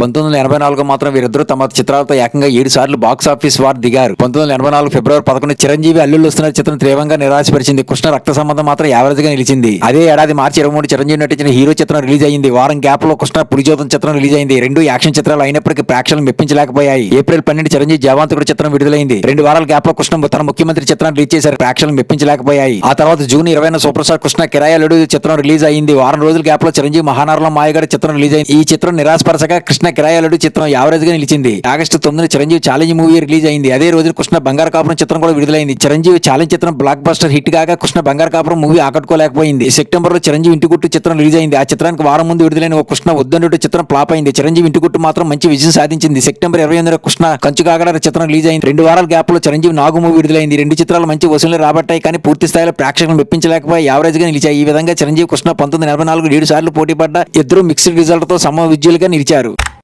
పంతొమ్మిది వందల ఎనభై నాలుగు మాత్రం వీరిద్దరూ తమ చిత్రాలతో ఏకంగా ఏడు సార్లు బాక్స్ ఆఫీస్ వార్ దిగారు. పంతొమ్మిది వందల ఎనభై నాలుగు ఫిబ్రవరి పదకొండు చిరంజీవి అల్లుళ్ళు వస్తున్న చిత్రం తీవ్రంగా నిరాశపరిచింది. కృష్ణ రక్త సంబంధం మాత్రం యావరేజ్గా నిలిచింది. అదే ఏడాది మార్చి ఇరవై మూడు చిరంజీవి నటించిన హీరో చిత్రం రిలీజ్ అయింది. వారం గ్యాప్లో కృష్ణ పులిజోతం చిత్రం రిలీజ్ అయింది. రెండు యాక్షన్ చిత్రాలు అయినప్పటికీ ప్రేక్షకులను మెప్పించలేకపోయాయి. ఏప్రిల్ పన్నెండు చిరంజీవి జవాంతకుడు చిత్రం విడుదలైంది. రెండు వారాల గ్యాప్లో కృష్ణ తన ముఖ్యమంత్రి చిత్రం రిలీజ్ చేశారు. ప్రేక్షకులను మెప్పించలేకపోయాయి. ఆ తర్వాత జూన్ ఇరవై సూపర్ స్టార్ కృష్ణ కిరాయలుడు చిత్రం రిలీజ్ అయింది. వారం రోజుల గ్యాప్లో చిరంజీవి మహానారంలో మాయగాడి చిత్రం రిలీజ్ అయింది. ఈ చిత్రం నిరాశపరచగా కృష్ణ కిరాయలుడు చిత్రం యావరేజ్గా నిలిచింది. ఆగస్టు తొమ్మిది చిరంజీవి ఛాలెంజ్ మూవీ రిలీజ్ అయింది. అదే రోజున కృష్ణ బంగారు కాపురం చిత్రం కూడా విడుదలైంది. చిరంజీవి ఛాలెంజ్ చిత్రం బ్లాక్ బస్టర్ హిట్ కాగా కృష్ణ బంగారు కాపురం మూవీ ఆకట్టుకోలేకపోయింది. సెప్టెంబర్లో చిరంజీవి ఇంటి గుట్టు చిత్రం రిలీజ్ అయింది. ఆ చిత్రానికి వారం ముందు విడుదలైన ఓ కృష్ణ ఉద్దండు చిత్రం ఫ్లాప్ అయింది. చిరంజీవి ఇంటి గుట్టు మాత్రం మంచి విజయం సాధించింది. సెప్టెంబర్ ఇరవై ఎనిమిది కృష్ణ కంచు కాగడ చిత్రం రిలీజ్ అయింది. రెండు వారాల గ్యాప్లో చిరంజీవి నాగు మూవీ విడుదలైంది. రెండు చిత్రాలు మంచి వసూలు రాబట్టాయి కానీ పూర్తి స్థాయిలో ప్రేక్షకులను మెప్పించలేకపోయి యావరేజ్గా నిలిచాయి. ఈ విధంగా చిరంజీవి కృష్ణ పంతొమ్మిది ఎనభై నాలుగు ఏడు సార్లు పోటీ పడ్డ ఇద్దరు మిక్స్డ్ రిజల్ట్తో సమ నిలిచారు.